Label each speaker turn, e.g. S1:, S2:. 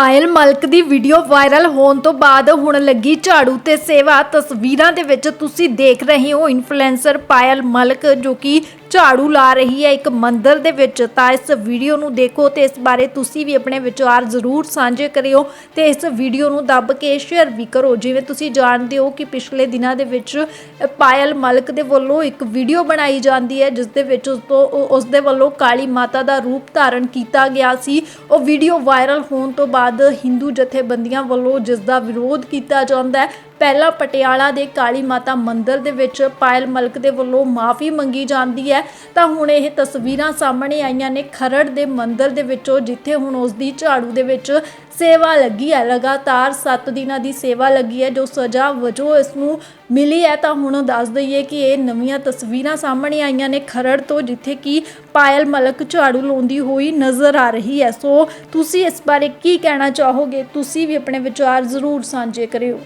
S1: ਪਾਇਲ ਮਲਕ ਦੀ video viral ਹੋਣ ਤੋਂ ਬਾਅਦ ਹੁਣ ਲੱਗੀ ਝਾੜੂ ਤੇ ਸੇਵਾ ਤਸਵੀਰਾਂ ਦੇ ਵਿੱਚ ਤੁਸੀਂ ਦੇਖ ਰਹੇ ਹੋ ਇਨਫਲੂਐਂਸਰ ਪਾਇਲ ਮਲਕ, ਜੋ ਕਿ ਝਾੜੂ ਲਾ ਰਹੀ ਹੈ ਇੱਕ ਮੰਦਰ ਦੇ ਵਿੱਚ। ਤਾਂ ਇਸ ਵੀਡੀਓ ਨੂੰ ਦੇਖੋ ਤੇ ਇਸ ਬਾਰੇ ਤੁਸੀਂ ਵੀ ਆਪਣੇ ਵਿਚਾਰ ਜ਼ਰੂਰ ਸਾਂਝੇ ਕਰਿਓ ਤੇ ਇਸ ਵੀਡੀਓ ਨੂੰ ਦੱਬ ਕੇ ਸ਼ੇਅਰ ਵੀ ਕਰੋ। ਜਿਵੇਂ ਤੁਸੀਂ ਜਾਣਦੇ ਹੋ ਕਿ ਪਿਛਲੇ ਦਿਨਾਂ ਦੇ ਵਿੱਚ ਪਾਇਲ ਮਲਕ ਦੇ ਵੱਲੋਂ ਇੱਕ ਵੀਡੀਓ ਬਣਾਈ ਜਾਂਦੀ ਹੈ, ਜਿਸ ਦੇ ਵਿੱਚ ਉਸ ਤੋਂ ਉਹ- ਉਸ ਦੇ ਵੱਲੋਂ ਕਾਲੀ ਮਾਤਾ ਦਾ ਰੂਪ ਧਾਰਨ ਕੀਤਾ ਗਿਆ ਸੀ। ਉਹ ਵੀਡੀਓ ਵਾਇਰਲ ਹੋਣ ਤੋਂ ਬਾਅਦ ਹਿੰਦੂ ਜਥੇਬੰਦੀਆਂ ਵੱਲੋਂ ਜਿਸ ਦਾ ਵਿਰੋਧ ਕੀਤਾ ਜਾਂਦਾ ਹੈ ਪਹਿਲਾਂ ਪਟਿਆਲਾ ਦੇ ਕਾਲੀ ਮਾਤਾ ਮੰਦਿਰ ਦੇ ਵਿੱਚ ਪਾਇਲ ਮਲਕ ਦੇ ਵੱਲੋਂ ਮਾਫੀ ਮੰਗੀ ਜਾਂਦੀ ਹੈ। ਤਾਂ ਹੁਣ ਇਹ ਤਸਵੀਰਾਂ ਸਾਹਮਣੇ ਆਈਆਂ ਨੇ ਖਰੜ ਦੇ ਮੰਦਿਰ ਦੇ ਵਿੱਚੋਂ, ਜਿੱਥੇ ਹੁਣ ਉਸ ਦੀ ਝਾੜੂ ਦੇ ਵਿੱਚ ਸੇਵਾ ਲੱਗੀ ਹੈ। ਲਗਾਤਾਰ 7 ਦਿਨਾਂ ਦੀ ਸੇਵਾ ਲੱਗੀ ਹੈ, ਜੋ ਸਜ਼ਾ ਵਜੋਂ ਇਸ ਨੂੰ ਮਿਲੀ ਹੈ। ਤਾਂ ਹੁਣ ਦੱਸ ਦਈਏ ਕਿ ਇਹ ਨਵੀਆਂ ਤਸਵੀਰਾਂ ਸਾਹਮਣੇ ਆਈਆਂ ਨੇ ਖਰੜ ਤੋਂ, ਜਿੱਥੇ ਕਿ ਪਾਇਲ ਮਲਕ ਝਾੜੂ ਲਾਉਂਦੀ ਹੋਈ ਨਜ਼ਰ ਆ ਰਹੀ ਹੈ। ਸੋ ਤੁਸੀਂ ਇਸ ਬਾਰੇ ਕੀ ਕਹਿਣਾ ਚਾਹੋਗੇ? ਤੁਸੀਂ ਵੀ ਆਪਣੇ ਵਿਚਾਰ ਜ਼ਰੂਰ ਸਾਂਝੇ ਕਰਿਓ।